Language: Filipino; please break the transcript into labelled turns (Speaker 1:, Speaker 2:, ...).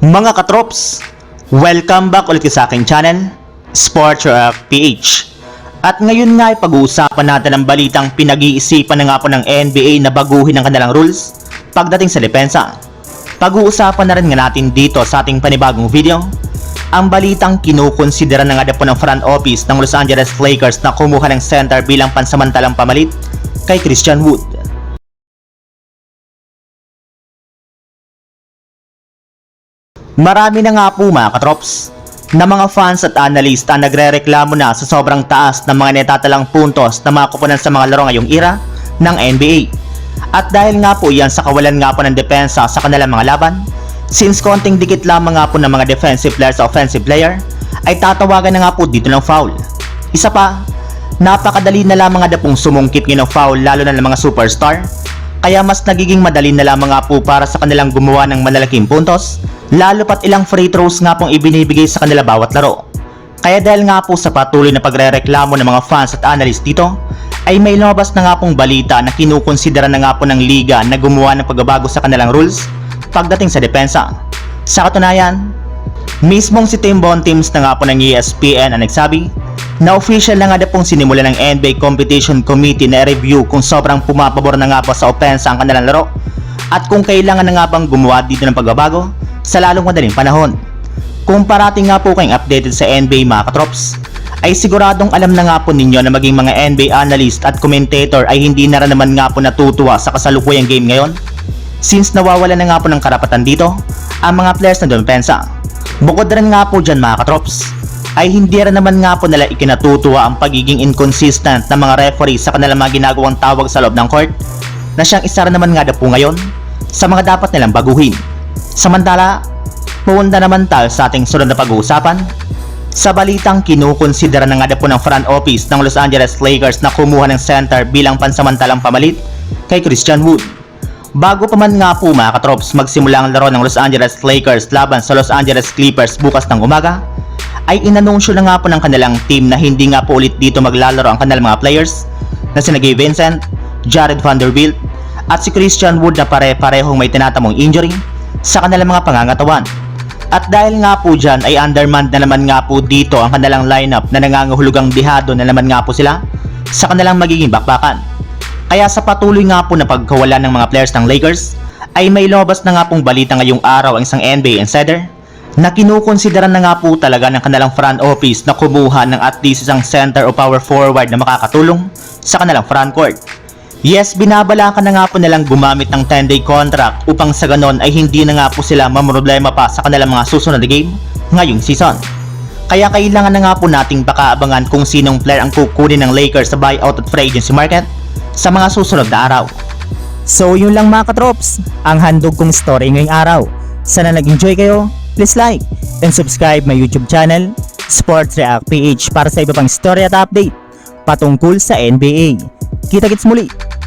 Speaker 1: Mga katrops, welcome back ulit sa aking channel, Sports PH. At ngayon nga ay pag-uusapan natin ang balitang pinag-iisipan na nga po ng NBA na baguhin ang kanilang rules pagdating sa depensa. Pag-uusapan na rin nga natin dito sa ating panibagong video, ang balitang kinukonsidera na nga po ng front office ng Los Angeles Lakers na kumuha ng center bilang pansamantalang pamalit kay Christian Wood. Marami na nga po mga katrops na mga fans at analyst ang nagre-reklamo na sa sobrang taas ng mga netatalang puntos na makupunan sa mga laro ngayong era ng NBA. At dahil nga po yan sa kawalan nga po ng depensa sa kanilang mga laban, since konting dikit lamang nga po ng mga defensive player sa offensive player, ay tatawagan na nga po dito ng foul. Isa pa, napakadali na lamang nga pong sumungkit ng foul lalo na ng mga superstar kaya mas nagiging madali na lamang nga po para sa kanilang gumawa ng malalaking puntos, lalo pat ilang free throws nga pong ibinibigay sa kanila bawat laro. Kaya dahil nga po sa patuloy na pagre-reklamo ng mga fans at analyst dito, ay may lumabas na nga pong balita na kinukonsidera na nga po ng liga na gumawa ng pagbabago sa kanilang rules pagdating sa depensa. Sa katunayan, mismong si Tim Bontemps na nga po ng ESPN ang nagsabi na official na nga na pong sinimula ng NBA Competition Committee na review kung sobrang pumapabor na nga po sa opensa ang kanilang laro at kung kailangan na nga bang gumawa dito ng pagbabago sa lalong madaling panahon. Kung parating nga po kayong updated sa NBA mga katrops, ay siguradong alam na nga po ninyo na maging mga NBA analyst at commentator ay hindi na rin naman nga po natutuwa sa kasalukuyang game ngayon since nawawala na nga po ng karapatan dito ang mga players na dumepensa. Bukod rin nga po dyan mga katrops, ay hindi rin naman nga po nila ikinatutuwa ang pagiging inconsistent ng mga referee sa kanilang mga ginagawang tawag sa loob ng court na siyang isa rin naman nga na po ngayon sa mga dapat nilang baguhin. Samantala, pumunta naman tayo sa ating sunod na pag-uusapan sa balitang kinukonsidera na nga po ng front office ng Los Angeles Lakers na kumuha ng center bilang pansamantalang pamalit kay Christian Wood. Bago pa man nga po mga katrops magsimula ang laro ng Los Angeles Lakers laban sa Los Angeles Clippers bukas ng umaga, ay inanunsyo na nga po ng kanilang team na hindi nga po ulit dito maglalaro ang kanilang mga players na sina Gabe Vincent, Jared Vanderbilt at si Christian Wood na pare-parehong may tinatamong injury sa kanilang mga pangangatawan. At dahil nga po dyan ay undermanned na naman nga po dito ang kanilang lineup na nangangahulugang dihado na naman nga po sila sa kanilang magiging bakbakan. Kaya sa patuloy nga po na pagkawala ng mga players ng Lakers, ay may lumabas na nga pong balita ngayong araw ang isang NBA insider na kinukonsidera na nga po talaga ng kanilang front office na kumuha ng at least isang center o power forward na makakatulong sa kanilang front court. Yes, binabalakan na nga po nilang gumamit ng 10-day contract upang sa ganon ay hindi na nga po sila mamroblema pa sa kanilang mga susunod na game ngayong season. Kaya kailangan na nga po nating pakaabangan kung sinong player ang kukunin ng Lakers sa buyout at free agency market sa mga susunod na araw.
Speaker 2: So yun lang mga katrops, ang handog kong story ngayong araw. Sana nag-enjoy kayo, please like and subscribe my YouTube channel, Sports React PH para sa iba pang story at update patungkol sa NBA. Kita-kits muli